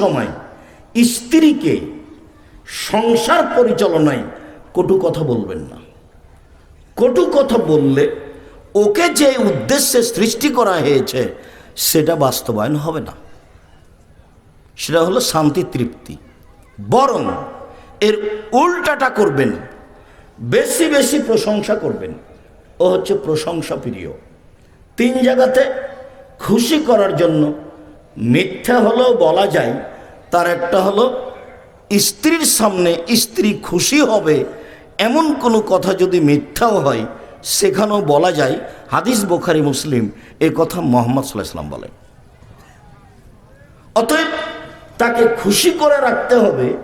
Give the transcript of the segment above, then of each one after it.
সময় স্ত্রীকে সংসার পরিচালনায় কটু কথা বলবেন না। কটু কথা বললে ওকে যে উদ্দেশ্যে সৃষ্টি করা হয়েছে, সেটা বাস্তবায়ন হবে না। সেটা হলো শান্তি, তৃপ্তি। বরং এর উল্টাটা করবেন, বেশি বেশি প্রশংসা করবেন। ও হচ্ছে প্রশংসা প্রিয় তিন জায়গাতে খুশি করার জন্য মিথ্যা হলেও বলা যায়, তার একটা হলো, স্ত্রীর সামনে স্ত্রী খুশি হবে এমন কোনো কথা যদি মিথ্যাও হয়, সেখানেও বলা যায়, হাদিস বোখারি, মুসলিম, এ কথা মোহাম্মদ সাল্লাহ সাল্লাম বলেন। অতএব তাকে খুশি করে রাখতে হবে,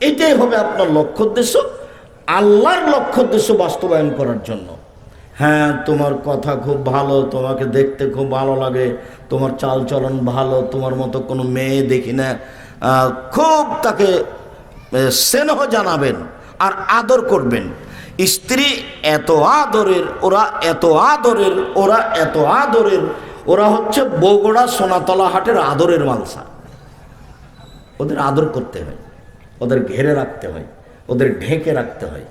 এটাই হবে আপনার লক্ষ্য উদ্দেশ্য, আল্লাহর লক্ষ্য উদ্দেশ্য বাস্তবায়ন করার জন্য। হ্যাঁ তোমার কথা খুব ভালো, তোমাকে দেখতে খুব ভালো লাগে, তোমার চালচলন ভালো, তোমার মতো কোনো মেয়ে দেখি না। খুব তাকে স্নেহ জানাবেন আর আদর করবেন। স্ত্রী এত আদরের, ওরা এত আদরের, ওরা এত আদরের, ওরা হচ্ছে বগুড়া সোনাতলা হাটের আদরের মালসা। ওদের আদর করতে হয়, ওদের ঘেরে রাখতে হয়, ওদের ঢেকে রাখতে হয়।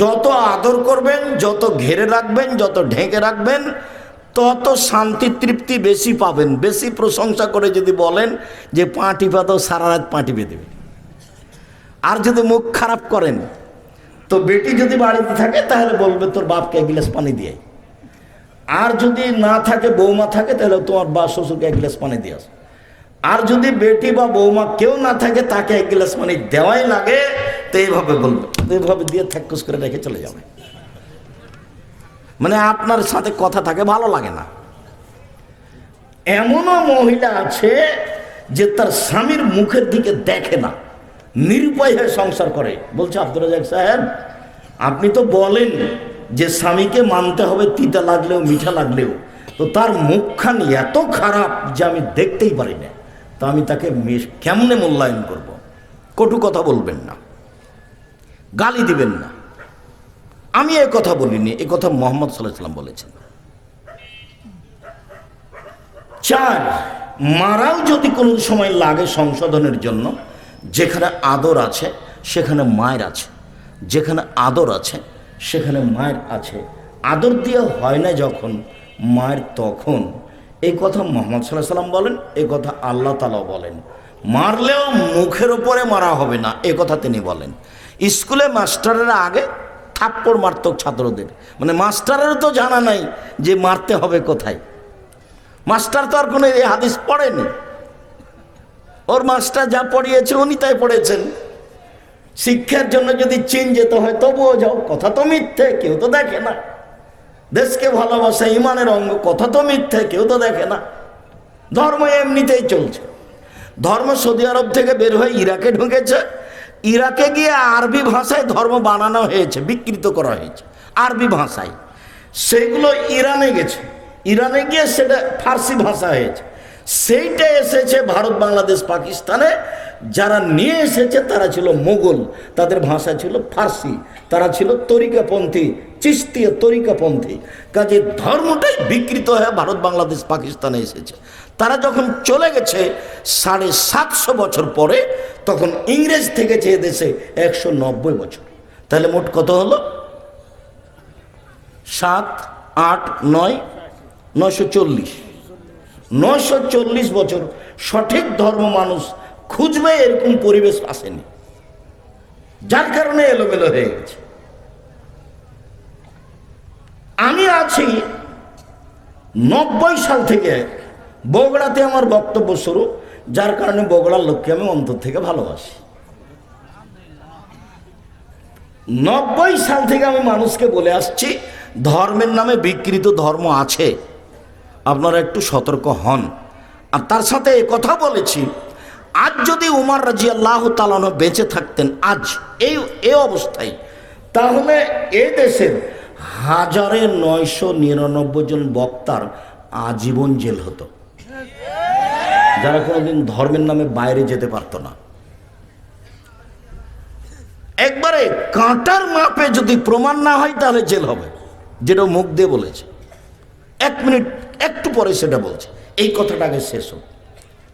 যত আদর করবেন, যত ঘেরে রাখবেন, যত ঢেকে রাখবেন, তত শান্তি, তৃপ্তি বেশি পাবেন। বেশি প্রশংসা করে যদি বলেন যে পা টিপা তো সারা রাত পা টিপে আর যদি মুখ খারাপ করেন, তো বেটি যদি বাড়িতে থাকে, তাহলে বলবে, তোর বাপকে এক গ্লাস পানি দিয়ে আর যদি না থাকে, বৌমা থাকে, তাহলে তোমার বা শ্বশুরকে এক গ্লাস পানি দিয়ে আর যদি বেটি বা বৌমা কেউ না থাকে, তাকে এক গ্লাস পানি দেওয়াই লাগে। তো এইভাবে বলবে তো এইভাবে দিয়ে থাকুস করে রেখে চলে যাবে। মানে আপনার সাথে কথা থাকে, ভালো লাগে না। এমনও মহিলা আছে যে তার স্বামীর মুখের দিকে দেখে না, নিরুপায় হয়ে সংসার করে। বলছে আব্দুল রাজাক সাহেব, আপনি তো বলেন যে স্বামীকে মানতে হবে, তিতা লাগলেও, মিঠা লাগলেও। তো তার মুখখানি এত খারাপ যে আমি দেখতেই পারি না তো আমি তাকে কেমনে মূল্যায়ন করব। কটু কথা বলবেন না। গালি দিবেন না। আমি এ কথা বলিনি এ কথা মোহাম্মদ সাল্লাম বলেছেন। চার মারাও যদি কোনো সময় লাগে সংশোধনের জন্য, যেখানে আদর আছে, সেখানে মায়ের আছে। যেখানে আদর আছে, সেখানে মায়ের আছে। আদর দিয়ে হয় না যখন, মায়ের তখন। এই কথা মোহাম্মদ সাল্লাহ সাল্লাম বলেন এই কথা আল্লাহ তালা বলেন। মারলেও মুখের ওপরে মারা হবে না, এ কথা তিনি বলেন। স্কুলে মাস্টারেরা আগে থাপ্পড় মারত ছাত্রদের। মানে মাস্টারের তো জানা নাই যে মারতে হবে কোথায়। মাস্টার তো আর কোনো এই হাদিস পড়েনি। ওর মাস্টার যা পড়িয়েছে উনি তাই পড়েছেন। শিক্ষার জন্য যদি চীন যেতে হয় তবুও যাও, কথা তো মিথ্যে, কেউ তো দেখে না। দেশকে ভালোবাসা, ইমানের অঙ্গ, কথা তো মিথ্যে, কেউ তো দেখে না। ধর্ম এমনিতেই চলছে। ধর্ম সৌদি আরব থেকে বের হয়ে ইরাকে ঢুকেছে। ইরাকে গিয়ে আরবি ভাষায় ধর্ম বানানো হয়েছে, বিকৃত করা হয়েছে, আরবি ভাষায়। সেগুলো ইরানে গেছে। ইরানে গিয়ে সেটা ফার্সি ভাষা হয়েছে। সেইটা এসেছে ভারত, বাংলাদেশ, পাকিস্তানে। যারা নিয়ে এসেছে, তারা ছিল মোগল, তাদের ভাষা ছিল ফার্সি, তারা ছিল তরিকাপন্থী, চিস্তীয় তরিকাপন্থী। কাজে ধর্মটাই বিকৃত হয়ে ভারত, বাংলাদেশ, পাকিস্তানে এসেছে। তারা যখন চলে গেছে সাড়ে সাতশো বছর পরে, তখন ইংরেজ থেকে চেয়ে দেশে একশো নব্বই বছর। তাহলে মোট কত হলো? সাত, আট, নয় নশো চল্লিশ। নশো চল্লিশ বছর সঠিক ধর্ম মানুষ খুঁজবে, এরকম পরিবেশ আসেনি। যার কারণে এলোমেলো হয়ে গেছে। আমি আছি নব্বই সাল থেকে বগুড়াতে আমার বক্তব্য শুরু, যার কারণে বগুড়ার লোককে আমি অন্তর থেকে ভালোবাসি। নব্বই সাল থেকে আমি মানুষকে বলে আসছি, ধর্মের নামে বিকৃত ধর্ম আছে, আপনারা একটু সতর্ক হন। আর তার সাথে কথা বলেছি, আজ যদি উমার রাজি আল্লাহ তালানো বেঁচে থাকতেন, আজ এই, এ অবস্থায়, তাহলে এ দেশের হাজারে নয়শো নিরানব্বই জন বক্তার আজীবন জেল হতো। যারা কোনোদিন ধর্মের নামে বাইরে যেতে পারতো না। একবারে কাঁটার মাপে যদি প্রমাণ না হয়, তাহলে জেল হবে। যেটা মুখ দিয়ে বলেছে। এক মিনিট, একটু পরে সেটা বলছে। এই কথাটা আগে শেষ হোক।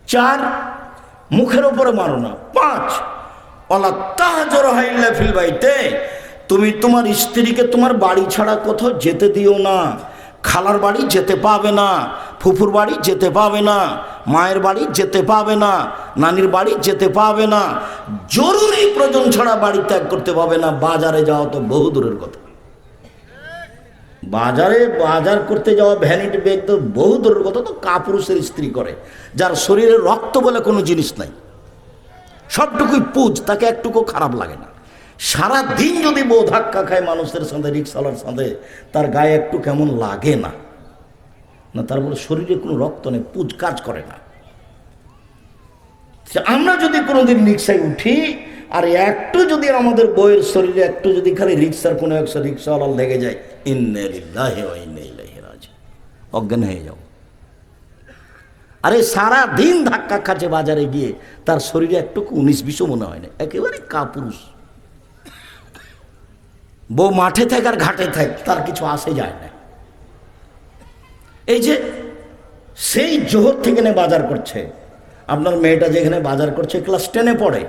চার, মুখের ওপরে মারো না। পাঁচ, অলা তাহাজর ফিল বাইতে, তুমি তোমার স্ত্রীকে তোমার বাড়ি ছাড়া কোথাও যেতে দিও না। খালার বাড়ি যেতে পাবে না। ফুফুর বাড়ি যেতে পাবে না, মায়ের বাড়ি যেতে পাবে না, নানির বাড়ি যেতে পাবে না, জরুরি প্রয়োজন ছাড়া বাড়ি ত্যাগ করতে পাবে না, বাজারে যাওয়া তো বহু দূরের কথা। বাজারে বাজার করতে যাওয়া ভ্যানিটি ব্যাগ তো বহু দূরের কথা, তো কাপুরুষের স্ত্রী করে, যার শরীরে রক্ত বলে কোনো জিনিস নাই। সবটুকুই পুজ, তাকে একটুকু খারাপ লাগে না। সারা দিন যদি বউ ধাক্কা খায় মানুষের সাথে, রিক্সাওয়ালার সাথে, তার গায়ে একটু কেমন লাগে না। না, তার বলে শরীরে কোনো রক্ত নেই, পুজ, কাজ করে না। আমরা যদি কোনোদিন রিক্সায় উঠি, আর একটু যদি আমাদের বইয়ের শরীরে একটু যদি খালি রিক্সার কোনো একশো রিক্সাওয়ালা লেগে যায় অজ্ঞান হয়ে যাও। আরে সারা দিন ধাক্কা খাচ্ছে বাজারে গিয়ে, তার শরীরে একটু উনিশ বিশও মনে হয় না, একেবারে কাপুরুষ। বউ মাঠে থাক আর ঘাটে থাক, তার কিছু আসে যায় না। এই যে সেই জোহর থেকে বাজার করছে। আপনার মেয়েটা যেখানে বাজার করছে ক্লাস টেনে পড়ে।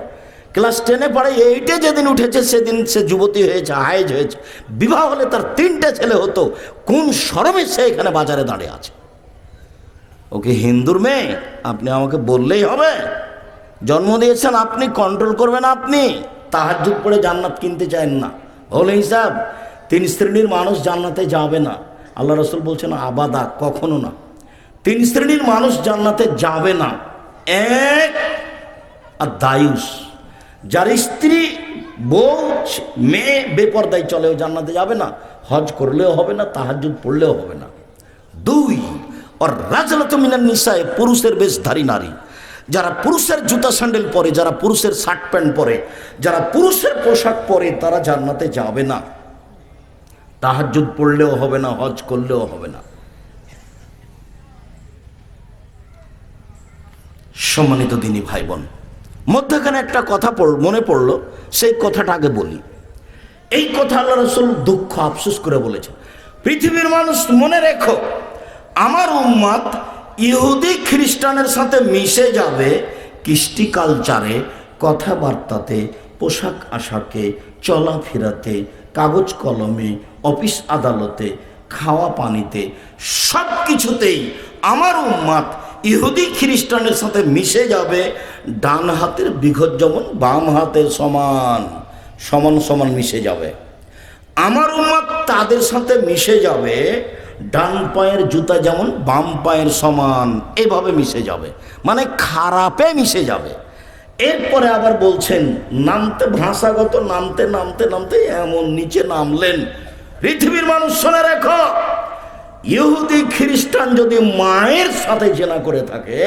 ক্লাস টেনে পড়ে এইটে যেদিন উঠেছে, সেদিন সে যুবতী হয়েছে হায়েজ হয়েছে। বিবাহ হলে তার তিনটে ছেলে হতো, কোন সরমে সে এখানে বাজারে দাঁড়িয়ে আছে? ওকে হিন্দুর মেয়ে, আপনি আমাকে বললেই হবে। জন্ম দিয়েছেন আপনি কন্ট্রোল করবেন আপনি। তাহাজুদ পড়ে জান্নাত কিনতে চান না। হলে হিসাব, তিন শ্রেণির মানুষ জান্নাতে যাবে না। আল্লাহ রসুল বলছেন, আবাদা কখনো না। তিন শ্রেণির মানুষ জান্নাতে যাবে না। এক, আর দায়ুস। যার স্ত্রী, বউ, মেয়ে বেপরদায় চলেও জান্নাতে যাবে না, হজ করলেও হবে না তাহাজুদ পড়লেও হবে না। দুই আর রাজলত মিনার নিশায় পুরুষের বেশধারী নারী। যারা পুরুষের জুতা স্যান্ডেল পরে, যারা পুরুষের শার্ট প্যান্ট পরে, যারা পুরুষের পোশাক পরে, তারা জান্নাতে যাবে না। তাহাজুদ পড়লেও হবে না, হজ করলেও হবে না। সম্মানিত দিনী ভাই বোন মধ্যখানে একটা কথা মনে পড়ল, সেই কথাটা আগে বলি। এই কথা আল্লাহ রসুল দুঃখ আফসোস করে বলেছে পৃথিবীর মানুষ মনে রেখো, আমার উম্মাদ ইহুদি খ্রিস্টানের সাথে মিশে যাবে কৃষ্টি কালচারে কথাবার্তাতে, পোশাক আশাকে, চলাফেরাতে কাগজ কলমে, অফিস আদালতে, খাওয়া পানিতে সব কিছুতেই আমার উম্মাদ ইহুদি খ্রিস্টানের সাথে মিশে যাবে, ডান হাতের বিঘত যেমন বাম হাতের সমান সমান সমান মিশে যাবে। আমার উম্মাদ তাদের সাথে মিশে যাবে, ডান পায়ের জুতা যেমন বাম পায়ের সমান, এভাবে মিশে যাবে। মানে খারাপে মিশে যাবে। এরপরে আবার বলছেন, নামতে ভাষাগত, নামতে নামতে নামতে এমন নিচে নামলেন। পৃথিবীর মানুষ শোনে রেখো, ইহুদি, খ্রিস্টান যদি মায়ের সাথে জেনা করে থাকে,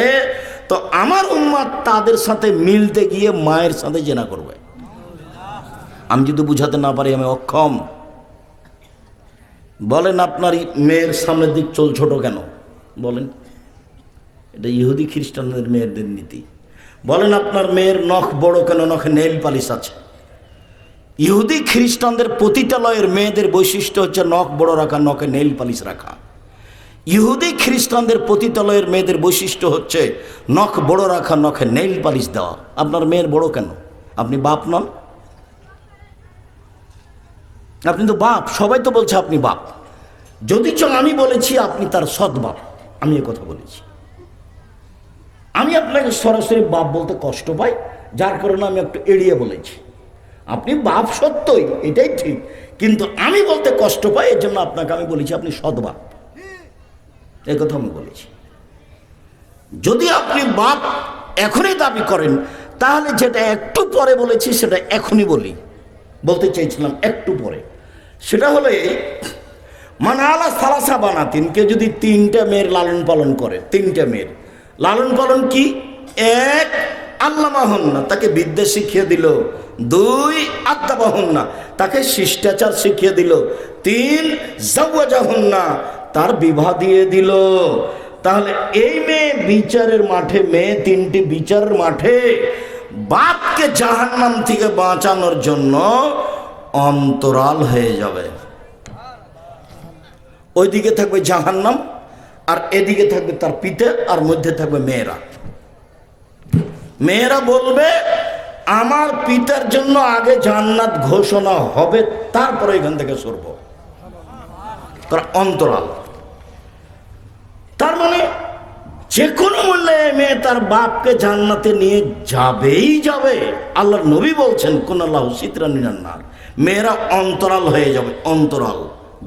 তো আমার উম্মাদ তাদের সাথে মিলতে গিয়ে মায়ের সাথে জেনা করবে। আমি যদি বুঝাতে না পারি, আমি অক্ষম। বলেন, আপনার মেয়ের সামনের দিক চল ছোট কেন? বলেন, এটা ইহুদি, খ্রিস্টানদের মেয়েদের নীতি। বলেন আপনার মেয়ের নখ বড় কেন? নখে নেল পালিশ আছে। ইহুদি খ্রিস্টানদের পতিতালয়ের মেয়েদের বৈশিষ্ট্য হচ্ছে নখ বড় রাখা, নখে নেল পালিশ রাখা। ইহুদি খ্রিস্টানদের পতিতালয়ের মেয়েদের বৈশিষ্ট্য হচ্ছে নখ বড় রাখা, নখে নেল পালিশ দেওয়া। আপনার মেয়ের বড় কেন? আপনি বাপ নন? আপনি তো বাপ, সবাই তো বলছে আপনি বাপ। যদি চ, আমি বলেছি আপনি তার সৎ বাপ। আমি কথা বলেছি। আমি আপনাকে সরাসরি বাপ বলতে কষ্ট পাই, যার কারণে আমি একটু এড়িয়ে বলেছি। আপনি বাপ সত্যই, এটাই ঠিক। কিন্তু আমি বলতে কষ্ট পাই এর জন্য আপনাকে আমি বলেছি, আপনি সৎ বাপ। এই কথা আমি বলেছি। যদি আপনি বাপ এখনই দাবি করেন, তাহলে যেটা একটু পরে বলেছি, সেটা এখনই বলি। বলতে চাইছিলাম একটু পরে। সেটা হলে মানে আলা সালাসা বানাতিন কে যদি তিনটা মেয়ের লালন পালন করে, তিনটা মেয়ের লালন পালন কি? এক আল্লাহ না, তাকে বিদ্যা শিখিয়ে দিল। দুই আত্মা না, তাকে শিষ্টাচার শিখিয়ে দিল। তিন না, তার বিবাহ দিয়ে দিল। তাহলে এই মেয়ে বিচারের মাঠে, মেয়ে তিনটি বিচারের মাঠে বাপকে জাহান্নাম থেকে বাঁচানোর জন্য অন্তরাল হয়ে যাবে। ওইদিকে থাকবে জাহান্নাম। আর এদিকে থাকবে তার পিতা, আর মধ্যে থাকবে মেয়েরা। মেয়েরা বলবে, আমার পিতার জন্য আগে জান্নাত ঘোষণা হবে, তারপরে এখান থেকে সরব। তার অন্তরাল। তার মানে যে কোনো মূল্যে মেয়ে তার বাপকে জান্নাতে নিয়ে যাবেই যাবে। আল্লাহর নবী বলছেন কোন আল্লাহ সিতরা নিরান্নার মেয়েরা অন্তরাল হয়ে যাবে, অন্তরাল,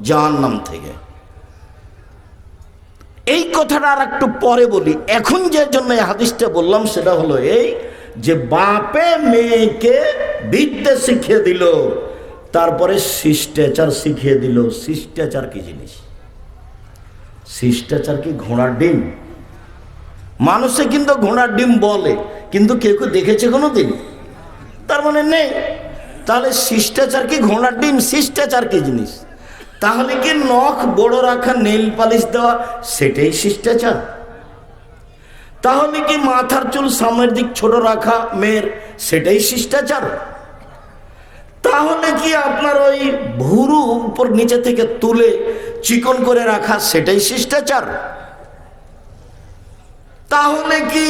জাহান্নাম থেকে। এই কথাটা আর একটু পরে বলি। এখন যে জন্য হাদিসটা বললাম, সেটা হলো এই যে বাপে মেয়েকে বিদ্যা শিখিয়ে দিল, তারপরে শিষ্টাচার শিখিয়ে দিল। শিষ্টাচার কি জিনিস? শিষ্টাচার কি ঘোড়ার ডিম? মানুষে কিন্তু ঘোড়ার ডিম বলে, কিন্তু কেউ কেউ দেখেছে কোনো দিন তার মানে নেই। তাহলে শিষ্টাচার কি ঘোড়ার ডিম? শিষ্টাচার কি জিনিস? তাহলে কি নখ বড় রাখা নেল পালিশ দেওয়া সেটাই শিষ্টাচার? তাহলে কি মাথার চুল সামনের দিক ছোট রাখা মেয়ের সেটাই শিষ্টাচার? তাহলে কি আপনার ওই ভুরু উপর নিচে থেকে তুলে চিকন করে রাখা সেটাই শিষ্টাচার? তাহলে কি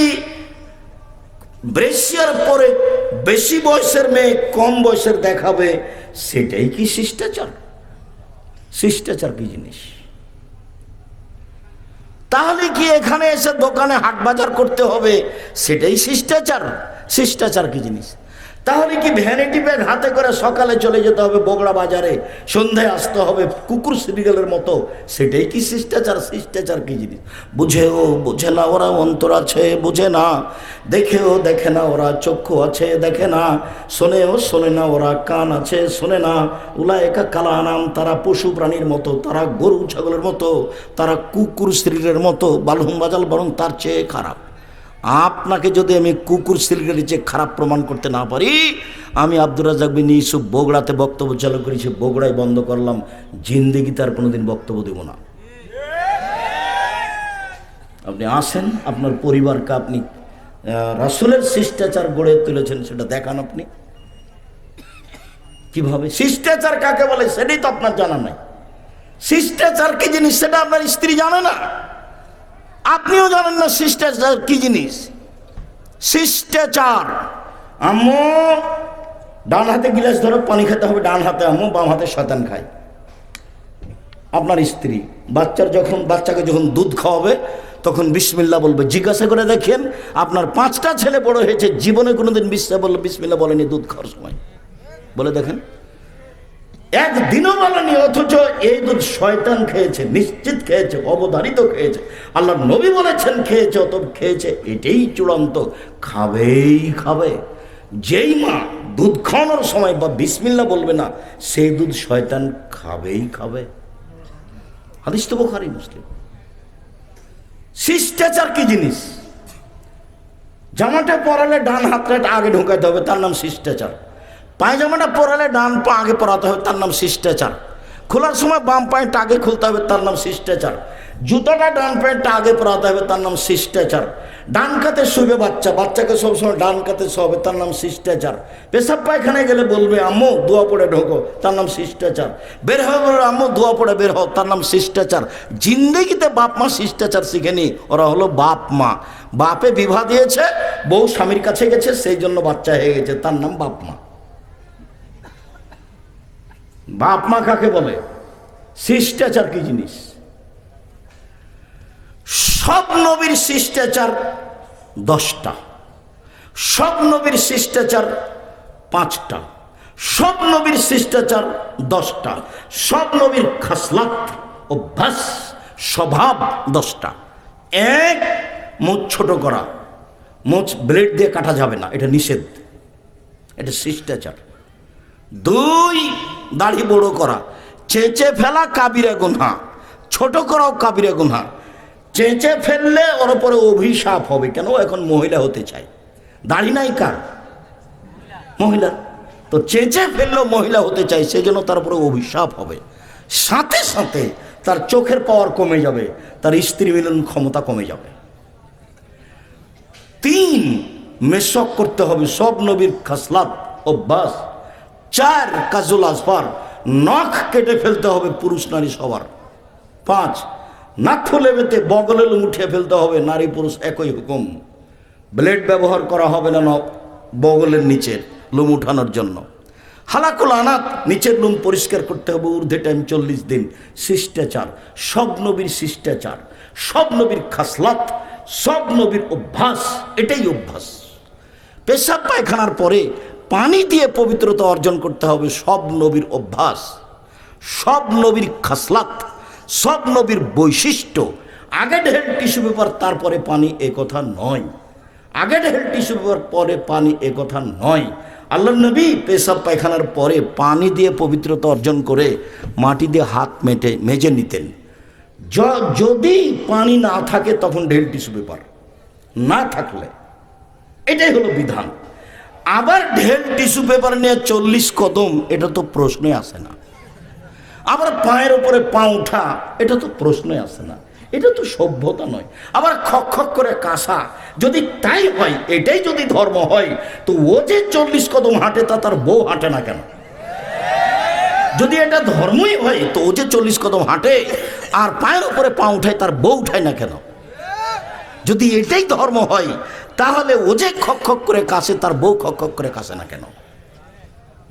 ব্রেশিয়ার পরে বেশি বয়সের মেয়ে কম বয়সের দেখাবে সেটাই কি শিষ্টাচার? শিষ্টাচার কি জিনিস? তাহলে কি এখানে এসে দোকানে হাট বাজার করতে হবে? সেটাই শিষ্টাচার। শিষ্টাচার কি জিনিস? তাহলে কি ভ্যানিটি ব্যাগ হাতে করে সকালে চলে যেতে হবে বগড়া বাজারে? সন্ধ্যায় আসতে হবে কুকুর সিরিয়ালের মতো। সেটাই কি শিষ্টাচার? শিষ্টাচার কি জিনিস? বুঝেও বুঝে না ওরা অন্তর আছে, বুঝে না। দেখেও দেখে না ওরা চক্ষু আছে, দেখে না। শোনেও শোনে না ওরা কান আছে, শোনে না। উলা একা কালা নাম তারা পশু প্রাণীর মতো, তারা গরু ছাগলের মতো, তারা কুকুর শরীরের মতো, বালহুম বাজাল বরং তার চেয়ে খারাপ। আপনাকে যদি আমি কুকুর সিলগের চেয়ে খারাপ প্রমাণ করতে না পারি, আমি আব্দুর রাজাক বিন ইউসুফ বগুড়াতে বক্তব্য চালু করেছি বগুড়ায় বন্ধ করলাম জিন্দিগিতে আর কোনোদিন বক্তব্য দেব না। আপনি আসেন, আপনার পরিবারকে আপনি রাসূলের শিষ্টাচার গড়ে তুলেছেন, সেটা দেখান আপনি। কীভাবে? শিষ্টাচার কাকে বলে, সেটাই তো আপনার জানা নাই। শিষ্টাচার কি জিনিস, সেটা আপনার স্ত্রী জানে না। আপনিও জানেন না শিষ্টাচার কি জিনিস? শিষ্টাচার। আম্মু, ডান হাতে গিলাস ধরো, পানি খেতে হবে ডান হাতে আম্মু, বাম হাতে শতান খায়। আপনার স্ত্রী, বাচ্চার যখন, বাচ্চাকে যখন দুধ খাওয়াবে, তখন বিসমিল্লা বলবে, জিজ্ঞাসা করে দেখেন, আপনার পাঁচটা ছেলে বড় হয়েছে, জীবনে কোনোদিন বিশ্বা বলল বিসমিল্লা বলেনি দুধ খাওয়ার সময়। বলে দেখেন একদিনও বলেনি, অথচ এই দুধ শয়তান খেয়েছে, নিশ্চিত খেয়েছে, অবধারিত খেয়েছে। আল্লাহ নবী বলেছেন, খেয়েছে অত খেয়েছে, এটাই চূড়ান্ত। খাবেই খাবে। যেই মা দুধ খাওয়ানোর সময় বা বিসমিল্লা বলবে না, সেই দুধ শয়তান খাবেই খাবে। হাদিস তো বোখারি, মুসলিম। শিষ্টাচার কি জিনিস? জামাটা পরালে ডান হাতটা আগে ঢোকাতে হবে, তার নাম শিষ্টাচার। পায়জামাটা পরালে ডান পা আগে পরাতে হবে, তার নাম শিষ্টাচার। খোলার সময় বাম পায়েরটা আগে খুলতে হবে, তার নাম শিষ্টাচার। জুতাটা ডান প্যান্টটা আগে পরাতে হবে, তার নাম শিষ্টাচার। ডান কাতে শুবে বাচ্চা, বাচ্চাকে সবসময় ডান কাতে শোবে তার নাম শিষ্টাচার। পেশাব পায়খানায় গেলে বলবে, আম্মু দোয়া পড়ে ঢোকো তার নাম শিষ্টাচার। বের হবে বলবে, আম্মু দোয়া পড়ে বের হও তার নাম শিষ্টাচার। জিন্দেগিতে বাপ মা শিষ্টাচার শিখেনি ওরা হলো বাপ মা। বাপে বিবাহ দিয়েছে, বউ স্বামীর কাছে গেছে, সেই জন্য বাচ্চা হয়ে গেছে, তার নাম বাপ মা। বাপ মা কাকে বলে? শিষ্টাচার কি জিনিস? সব নবীর শিষ্টাচার দশটা। সব নবীর শিষ্টাচার পাঁচটা। সব নবীর শিষ্টাচার দশটা। সব নবীর খাসলাত, অভ্যাস, স্বভাব দশটা। এক, মুখ ছোট করা। মুখ ব্লেড দিয়ে কাটা যাবে না, এটা নিষেধ। এটা শিষ্টাচার। দুই দাড়ি বড় করা, চেঁচে ফেলা কাবিরে গুনহা, ছোট করাও কাবিরে গুনহা। চেঁচে ফেললে ওর উপরে অভিশাপ হবে, কেন এখন মহিলা হতে চায়? দাড়ি নাই কার? মহিলা। তো চেঁচে ফেললেও মহিলা হতে চাই সেজন্য তার উপরে অভিশাপ হবে। সাথে সাথে তার চোখের পাওয়ার কমে যাবে, তার স্ত্রী মিলন ক্ষমতা কমে যাবে। তিন মেশক করতে হবে, সব নবীর খাসলাত, অভ্যাস। চার কাজুল আসফার নখ কেটে ফেলতে হবে পুরুষ নারী সবার। পাঁচ নাথ লেবেতে বগলেল উঠিয়ে ফেলতে হবে, নারী পুরুষ একই হুকুম। ব্লেড ব্যবহার করা হবে না নখ বগলের নিচের লুম উঠানোর জন্য। হালাকুল আনাত, নিচের লুম পরিষ্কার করতে হবে ঊর্ধ্বে টাইম চল্লিশ দিন। শিষ্টাচার, সব নবীর শিষ্টাচার, সব নবীর খাসলাত, সব নবীর অভ্যাস, এটাই অভ্যাস। পেশাব পায়খানার পরে পানি দিয়ে পবিত্রতা অর্জন করতে হবে সব নবীর অভ্যাস, সব নবীর খাসলাত, সব নবীর বৈশিষ্ট্য। আগে ঢেল টিস্যু পেপার, তারপরে পানি এ কথা নয়। আগে ঢেল টিস্যু পেপার, পরে পানি এ কথা নয়। আল্লাহ নবী পেশাব পায়খানার পরে পানি দিয়ে পবিত্রতা অর্জন করে মাটি দিয়ে হাত মেটে, মেজে নিতেন। যদি পানি না থাকে, তখন ঢেল টিস্যু পেপার না থাকলে, এটাই হলো বিধান। আবার ঢেল টিস্যু পেপার নিয়ে চল্লিশ কদম, এটা তো প্রশ্নে আসে না। আবার পায়ের উপরে পা উঠা, এটা তো প্রশ্নে আসে না। এটা তো সভ্যতা নয়। আবার খক খক করে কাঁসা, যদি তাই হয়, এটাই যদি ধর্ম হয়, তো ও যে চল্লিশ কদম হাঁটে তা তার বউ হাঁটে না কেন? যদি এটা ধর্মই হয়, তো ও যে চল্লিশ কদম হাঁটে আর পায়ের উপরে পা উঠায়, তার বউ উঠায় না কেন? যদি এটাই ধর্ম হয় তাহলে ও যে খক করে কাশে, তার বউ খক করে কাশে না কেন?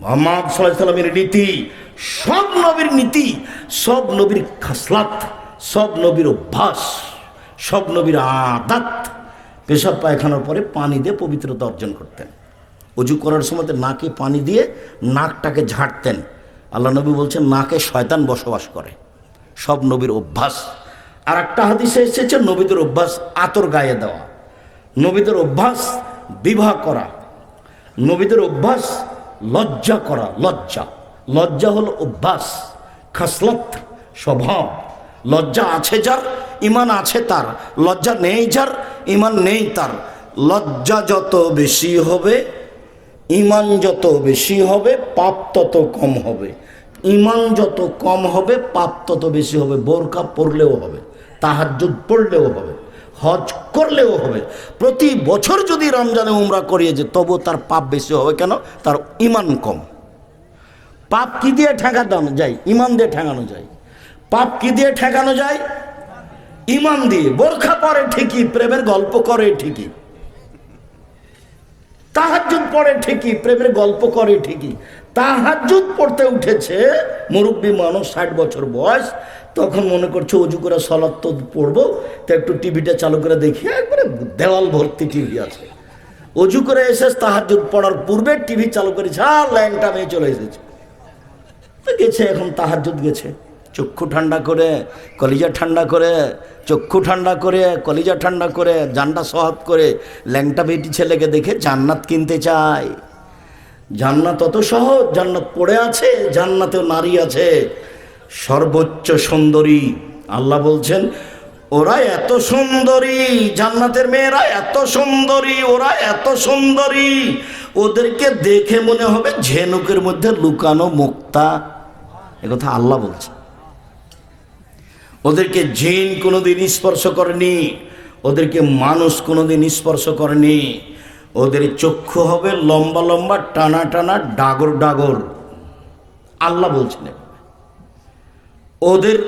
মোহাম্মদ সাল্লামের নীতি, সব নবীর নীতি, সব নবীর খাসলাত, সব নবীর অভ্যাস, সব নবীর আদাত, পেশাব পায়খানার পরে পানি দিয়ে পবিত্রতা অর্জন করতেন। অজু করার সময় নাকে পানি দিয়ে নাকটাকে ঝাড়তেন। আল্লাহ নবী বলছেন, নাকে শয়তান বসবাস করে। সব নবীর অভ্যাস। আর একটা হাদিসে এসেছে, নবীদের অভ্যাস আতর গায়ে দেওয়া। নবীদের অভ্যাস বিবাহ করা, নবীদের অভ্যাস লজ্জা করা, লজ্জা। লজ্জা হলো অভ্যাস, খাসলত, স্বভাব। লজ্জা আছে যার, ইমান আছে তার। লজ্জা নেই যার, ইমান নেই তার। লজ্জা যত বেশি হবে, ইমান যত বেশি হবে, পাপ তত কম হবে। ইমান যত কম হবে, পাপ তত বেশি হবে। বোরকা পড়লেও হবে, তাহাজ্জুদ পড়লেও হবে। হজ করলেও হবে। প্রতি বছর যদি রমজানে উমরা করিয়ে যে তবু তার পাপ বেশি হবে কেন? তার ইমান কম। পাপ কি দিয়ে ঠেকানো যায়? ইমান দিয়ে ঠেকানো যায়। পাপ কি দিয়ে ঠেকানো যায়? ইমান দিয়ে। বোরখা পরে ঠিকই, প্রেমের গল্প করে ঠিকই। তাহাজুদ পড়ে ঠিকই, প্রেমের গল্প করে ঠিকই। তাহাজুদ পড়তে উঠেছে, মুরব্বী মানুষ ষাট বছর বয়স, তখন মনে করছে অজু করে সলাৎ তো পড়ব, তো একটু টিভিটা চালু করে দেখি, একবারে দেওয়াল ভর্তি টিভি আছে। অজু করে এসে তাহাজুদ পড়ার পূর্বে টিভি চালু করেছে আর ল্যাংটা মেয়ে চলে এসেছে। গেছে, এখন তাহাজুদ গেছে। চক্ষু ঠান্ডা করে, কলিজা ঠান্ডা করে, চক্ষু ঠান্ডা করে, কলিজা ঠান্ডা করে, জানটা সহাত করে, ল্যাংটা বেটি ছেলেকে দেখে জান্নাত কিনতে চায়। জান্নাত অত সহজ, জান্নাত পড়ে আছে, জান্নাতেও নারী আছে। সর্বোচ্চ সুন্দরী, আল্লাহ বলছেন, ওরা এত সুন্দরী, জান্নাতের মেয়েরা এত সুন্দরী, ওরা এত সুন্দরী। ওদেরকে দেখে মনে হবে ঝেনুকের মধ্যে লুকানো মুক্তা। একথা আল্লাহ বলছে ওদেরকে জিন কোনোদিন স্পর্শ করেনি, ওদেরকে মানুষ কোনোদিন স্পর্শ করেনি। ওদের চক্ষু হবে লম্বা লম্বা, টানা টানা, ডাগর ডাগর। আল্লাহ বলছেন ওদের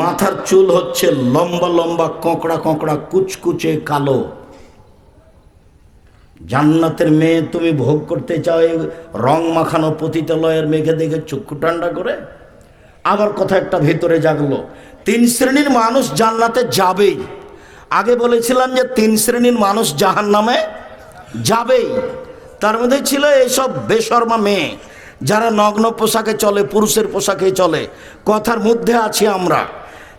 মাথার চুল হচ্ছে লম্বা লম্বা, কঁকড়া কঁকড়া, কুচকুচে কালো। জান্নাতের মেয়ে তুমি ভোগ করতে চাও রং মাখানো পতিতালয়ের মেঘে দেখে চক্ষু ঠান্ডা করে। আবার কথা একটা ভেতরে জাগলো, তিন শ্রেণির মানুষ জান্নাতে যাবেই। আগে বলেছিলাম যে তিন শ্রেণির মানুষ জাহান নামে যাবেই। তার মধ্যে ছিল এইসব বেশর্মা মেয়ে, যারা নগ্ন পোশাকে চলে, পুরুষের পোশাকে চলে। কথার মধ্যে আছি আমরা।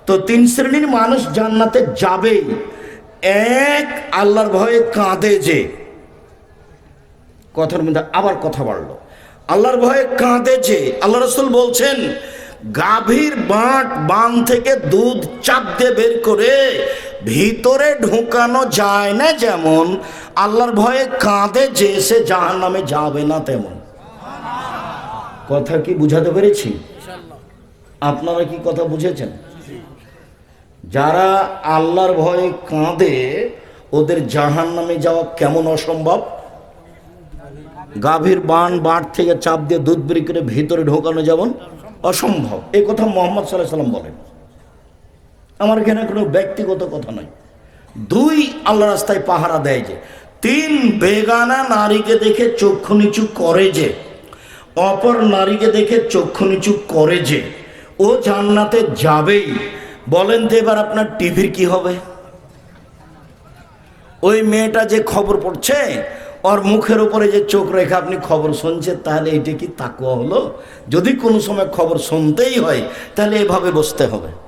তো তিন শ্রেণির মানুষ জান্নাতে যাবেই। এক আল্লাহর ভয়ে কাঁদে যে। কথার মধ্যে আবার কথা বাড়লো। আল্লাহর ভয়ে কাঁদে যে। আল্লাহ রসুল বলছেন, গাভীর বাঁট বান থেকে দুধ চাপ দিয়ে বের করে ভিতরে ঢুকানো যায় না যেমন আল্লাহর ভয়ে কাঁদে যে সে জাহান নামে যাবে না তেমন। কথা কি বুঝাতে পেরেছি? আপনারা কি কথা বুঝেছেন? যারা আল্লাহর ভয়ে কাঁদে ওদের জাহান নামে যাওয়া কেমন অসম্ভব? গাভীর বান বাঁট থেকে চাপ দিয়ে দুধ বেরি করে ভিতরে ঢোকানো যেমন অসম্ভব। এই কথা মোহাম্মদ সাল্লাহ সাল্লাম বলেন। আমার এখানে কোনো ব্যক্তিগত কথা নয়। দুই আল্লাহ রাস্তায় পাহারা দেয় যে, তিন, বেগানা নারীকে দেখে চক্ষু নিচু করে যে, অপর নারীকে দেখে চক্ষু নিচু করে যে, ও জান্নাতে যাবেই। বলেন তো এবার আপনার টিভির কি হবে? ওই মেয়েটা যে খবর পড়ছে, ওর মুখের উপরে যে চোখ রেখে আপনি খবর শুনছেন, তাহলে এটা কি তাকুয়া হলো? যদি কোনো সময় খবর শুনতেই হয়, তাহলে এভাবে বসতে হবে।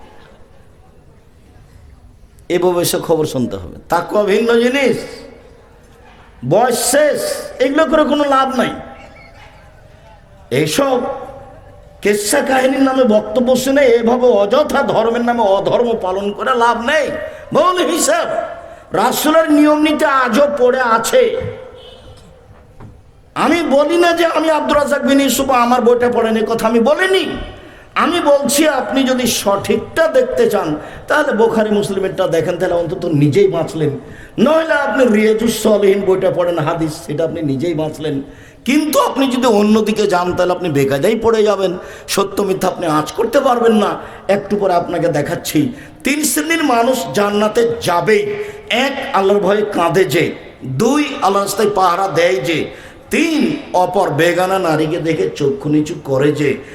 এভাবে সে খবর শুনতে হবে। তাকুয়া ভিন্ন জিনিস, বয়স শেষ, এগুলো করে কোনো লাভ নাই। এইসব কেসা কাহিনীর নামে বক্তব্য শুনে এভাবে অযথা ধর্মের নামে অধর্ম পালন করে লাভ নেই। বল হিসাব, রাসুলের নিয়ম নীতি আজও পড়ে আছে। আমি বলি না যে আমি আব্দুর রাজাক বিন ইউসুফ আমার বইটা পড়েন কথা আমি বলিনি। আমি বলছি, আপনি যদি সঠিকটা দেখতে চান, তাহলে বোখারি মুসলিমেরটা দেখেন, তাহলে অন্তত নিজেই বাঁচলেন। নইলে আপনি রিয়াজুস সলহীন বইটা পড়েন, হাদিস, সেটা আপনি নিজেই বাঁচলেন। কিন্তু আপনি যদি অন্যদিকে যান, তাহলে আপনি বেকায়দাই পড়ে যাবেন। সত্য মিথ্যা আপনি আঁচ করতে পারবেন না। একটু পরে আপনাকে দেখাচ্ছি, তিন শ্রেণির মানুষ জান্নাতে যাবেই। এক, আল্লাহর ভয়ে কাঁদে যে। দুই আল্লাহ রাস্তায় পাহারা দেয় যে। তিন, অপর বেগানা নারীকে দেখে চক্ষু নিচু করে যে।